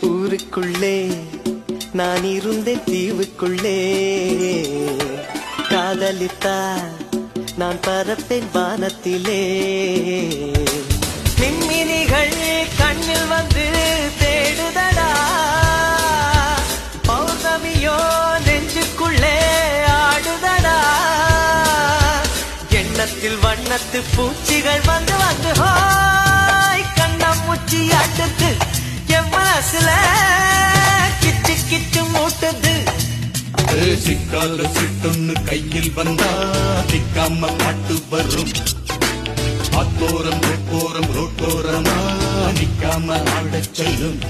ஊருக்குள்ளே நான் இருந்தேன் தீவுக்குள்ளே. காதலித்தால் நான் பறப்பேன் வானத்திலே. எண்ணத்தில் வண்ணத்து பூச்சிகள் வந்து வந்து ஹாய் கண்ணாமூச்சி ஆட்டுது. என் மனசுல கிச்சு கிச்சு மூட்டுது. சிக்கால சிட்டுன்னு கையில் வந்தா சிக்காம பாட்டு வரும். அத்தோரம் ரோட்டோரம் ரோட்டோரமா நிக்காம ஆடச் செல்லும்.